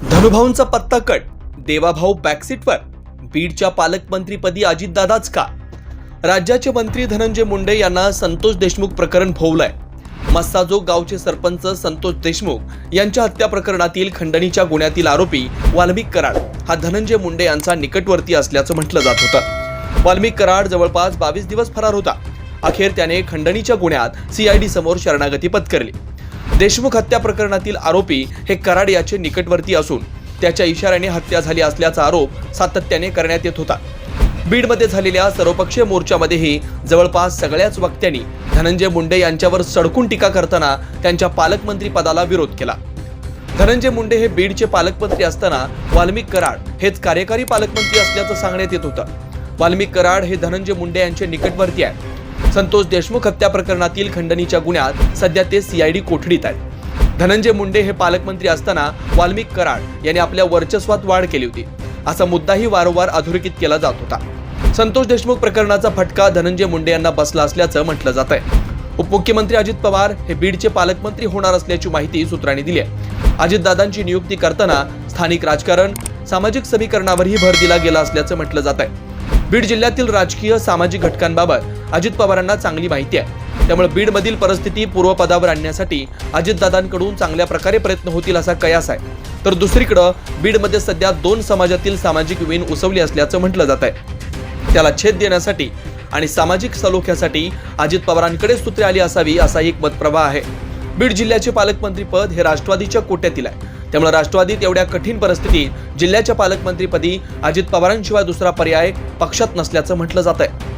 धनुभाऊंचा पत्ता कट. देवाभाऊ बॅकसीटवर बीडच्या पालकमंत्रीपदी अजितदादाच का? राज्याचे मंत्री धनंजय मुंडे यांना संतोष देशमुख प्रकरण भोवलंय मस्साजो गावचे सरपंच संतोष देशमुख यांच्या हत्या प्रकरणातील खंडणीच्या गुन्ह्यातील आरोपी वाल्मिक कराड. हा धनंजय मुंडे यांचा निकटवर्ती असल्याचं म्हटलं जात होतं. वाल्मिक कराड जवळपास बावीस दिवस फरार होता. अखेर त्याने खंडणीच्या गुन्ह्यात सीआयडी समोर शरणागती पत्करली. देशमुख हत्या प्रकरणातील आरोपी हे कराड याचे निकटवर्ती असून त्याच्या इशाऱ्याने हत्या झाली असल्याचा आरोप सातत्याने करण्यात येत होता. बीडमध्ये झालेल्या सर्वपक्षीय मोर्चामध्येही जवळपास सगळ्याच वक्त्यांनी धनंजय मुंडे यांच्यावर सडकून टीका करताना त्यांच्या पालकमंत्री पदाला विरोध केला. धनंजय मुंडे हे बीडचे पालकमंत्री असताना वाल्मिक कराड हेच कार्यकारी पालकमंत्री असल्याचं सांगण्यात येत होतं. वाल्मिक कराड हे धनंजय मुंडे यांचे निकटवर्ती आहे संतोष देशमुख हत्या प्रकरणातील खंडणीच्या गुन्ह्यात सध्या ते सीआयडी कोठडीत आहेत. धनंजय मुंडे हे पालकमंत्री असताना वाल्मिक कराड यांनी आपल्या वर्चस्वात वाढ केली होती. असा मुद्दाही वारंवार अधोरेखित केला जात होता. संतोष देशमुख प्रकरणाचा फटका धनंजय मुंडे यांना बसला असल्याचं म्हटलं जात आहे उपमुख्यमंत्री अजित पवार हे बीडचे पालकमंत्री होणार असल्याची माहिती सूत्रांनी दिली आहे. अजितदादांची नियुक्ती करताना स्थानिक राजकारण सामाजिक समीकरणावरही भर दिला गेला असल्याचं म्हटलं जात आहे बीड जिल्ह्यातील राजकीय सामाजिक घटकांबाबत अजित पवारांना चांगली माहिती आहे. त्यामुळे बीडमधील परिस्थिती पूर्वपदावर आणण्यासाठी अजितदादांकडून चांगल्या प्रकारे प्रयत्न होतील असा कयास आहे. तर दुसरीकडं बीडमध्ये सध्या दोन समाजातील सामाजिक वीण उसवली असल्याचं म्हटलं जात आहे. त्याला छेद देण्यासाठी आणि सामाजिक सलोख्यासाठी अजित पवारांकडे सूत्रे आली असावी असा एक मतप्रवाह आहे. बीड जिल्ह्याचे पालकमंत्रीपद हे राष्ट्रवादीच्या कोट्यातील आहे. त्यामुळे राष्ट्रवादीत एवढ्या कठीण परिस्थितीत जिल्ह्याच्या पालकमंत्रीपदी अजित पवारांशिवाय दुसरा पर्याय पक्षात नसल्याचं म्हटलं जात आहे.